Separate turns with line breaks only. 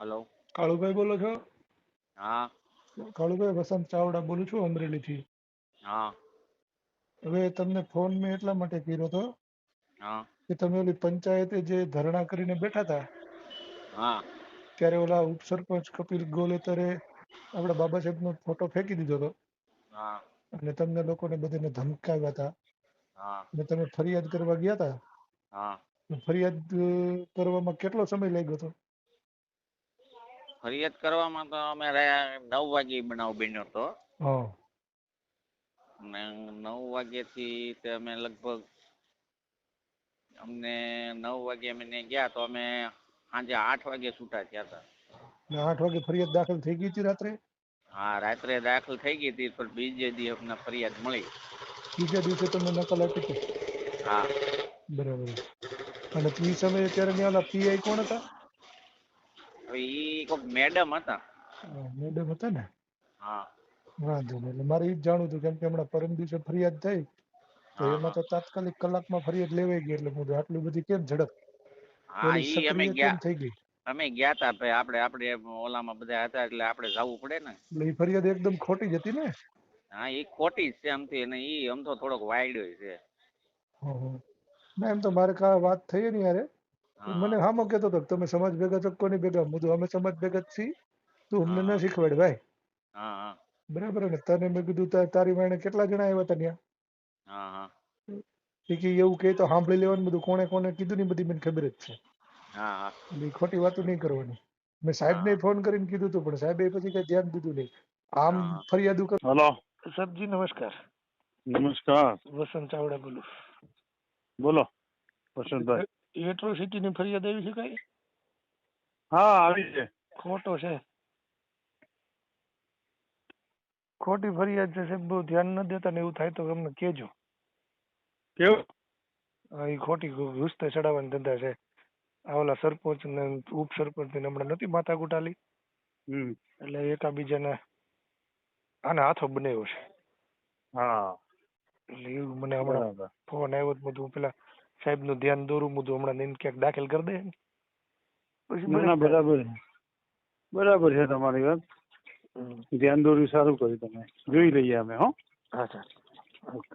Hello.
Kalubhai બોલો છો?
હા.
કાળુભાઈ વસંત ચાવડા બોલું છું અમરેલીથી.
હા.
હવે તમને ફોન મેં એટલા માટે કર્યો હતો
હા.
કે તમે ઓલી પંચાયતે જે ધરણા કરીને બેઠા હતા
હા.
ત્યારે ઓલા ઉપસરપંચ કપિલ ગોલેતરે આપણા બાબા સાહેબનો ફોટો ફેંકી દીધો હતો.
હા.
અને તમને લોકોને બધાને ધમકાવ્યા હતા.
હા.
અને તમે ફરિયાદ કરવા ગયા હતા?
હા.
ફરિયાદ કરવામાં કેટલો સમય લાગ્યો હતો?
ફરિયાદ કરવામાં તો અમે રહ્યા નવ વાગે બનાવ બન્યો હતો. અને નવ વાગ્યાથી તે અમે લગભગ અમને નવ વાગે અમે ને ગયા તો અમે સાંજે આઠ વાગે છૂટા થયા હતા.
ને આઠ વાગે ફરિયાદ દાખલ થઈ ગઈ હતી રાત્રે?
હા રાત્રે દાખલ થઈ ગઈ હતી પણ બીજે દી અમને ફરિયાદ મળી.
બીજા દિવસે તમે નકલ આપી હતી?
હા.
બરાબર. અને એ સમયે ત્યારે ત્યાં પીઆઈ કોણ હતા?
ઈ કોઈક મેડમ હતા.
મેડમ હતા ને?
હા.
વાંધો નહીં એટલે મારે એ જ જાણવું હતું કેમ કે હમણાં પરમ દિવસે ફરિયાદ થઈ તો એમાં તો તાત્કાલિક કલાકમાં ફરિયાદ લેવાઈ ગઈ એટલે હું આટલી બધી કેમ ઝડપ?
હા ઈ અમે ગયા
થઈ ગઈ?
અમે ગયા તા આપણે આપણે ઓલામાં બધા હતા એટલે આપણે જવું પડે ને.
એટલે એ ફરિયાદ એકદમ ખોટી જ હતી ને?
હા એ ખોટી જ છે આમથી અને ઈ આમ તો થોડોક વાયડો છે.
ના એમ તો મારે કા વાત થઈ ને યારે મને હામો કેતો હતો તમે સમાજ ભેગા છો કોની ભેગા? હું અમે સમાજ ભેગા જ છીએ. તું અમને. ન શીખવાડ ભાઈ.
હા હા.
બરાબર ને તને મેં કીધું તારી વાણે કેટલા જણા આવ્યા હતા ત્યાં?
હા હા.
એ કે એવું કે તો સાંભળી લેવાનું બધું. કોણે કોણે કીધું ને બધી મને ખબર જ છે.
હા હા.
એટલે ખોટી વાતો નહીં કરવાની. મેં સાહેબ
ને
ફોન કરીને કીધું હતું પણ સાહેબે પછી કઈ ધ્યાન દીધું નહીં. આમ ફરિયાદ કર
હલો.
સાહેબજી નમસ્કાર.
નમસ્કાર.
વસંત ચાવડા બોલું.
બોલો. વસંતભાઈ.
એટ્રોસિટી ની ફરિયાદ આવી છે કઈ?
હા આવી છે.
ખોટો છે. ખોટી ફરિયાદ છે સાહેબ બહુ ધ્યાન ન દેતા ને એવું થાય તો અમને કેજો
કેવું?
હા, એ ખોટી ઘૂસતે ચડાવવાના ધંધા છે. આ ઓલા સરપંચ ને ઉપ સરપંચ ને હમણાં નથી માથા કુટાલી
હમ.
એટલે એકાબીજાને આને હાથો બનાવ્યો છે.
હા.
એટલે એવું મને હમણાં ફોન આવ્યો તો બધું પેલા સાહેબનું ધ્યાન દોરું બધું હમણાં એને ક્યાંક દાખલ કરી દે પછી
ના
બરાબર.
બરાબર છે. બરાબર છે તમારી વાત. ધ્યાન દોર્યું સારું કર્યું તમે. જોઈ લઈએ અમે હો.
હા સર.
ઓકે.